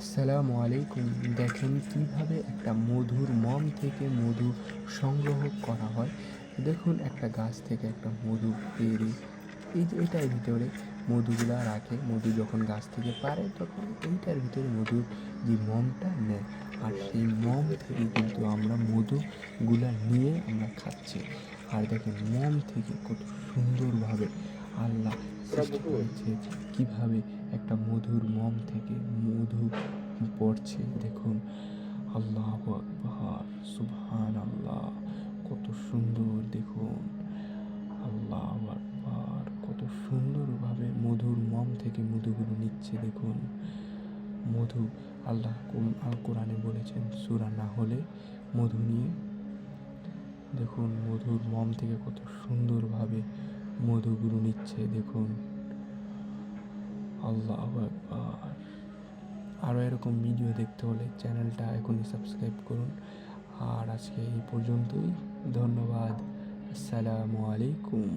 আসসালামু আলাইকুম। দেখেন কীভাবে একটা মধুর মম থেকে মধু সংগ্রহ করা হয়। দেখুন, একটা গাছ থেকে একটা মধু পেরে এই যে এটার ভিতরে মধুগুলা রাখে। মধু যখন গাছ থেকে পারে, তখন এইটার ভিতরে মধুর যে মমটা নেয়। আর সেই মম থেকে কিন্তু আমরা মধুগুলা নিয়ে আমরা খাচ্ছি। আর দেখেন, মম থেকে কত সুন্দরভাবে আল্লাহ সৃষ্টি করেছে। কীভাবে একটা মধুর মম থেকে পড়ছে, দেখুন, আল্লাহ আকবার সুবহান আল্লাহ কত সুন্দর, দেখুন, আল্লাহ আকবার, কত সুন্দরভাবে মধুর মম থেকে মধুগুলো নিচ্ছে, দেখুন, মধু, আল্লাহ আল কোরআনে বলেছেন, সুরা না হলে মধু নিয়ে, দেখুন, মধুর মম থেকে কত সুন্দরভাবে মধুগুলো নিচ্ছে, দেখুন, আল্লাহ আকবার। আরও এরকম ভিডিও দেখতে হলে চ্যানেলটা এখনই সাবস্ক্রাইব করুন। আর আজকে এই পর্যন্তই। ধন্যবাদ। আসসালামু আলাইকুম।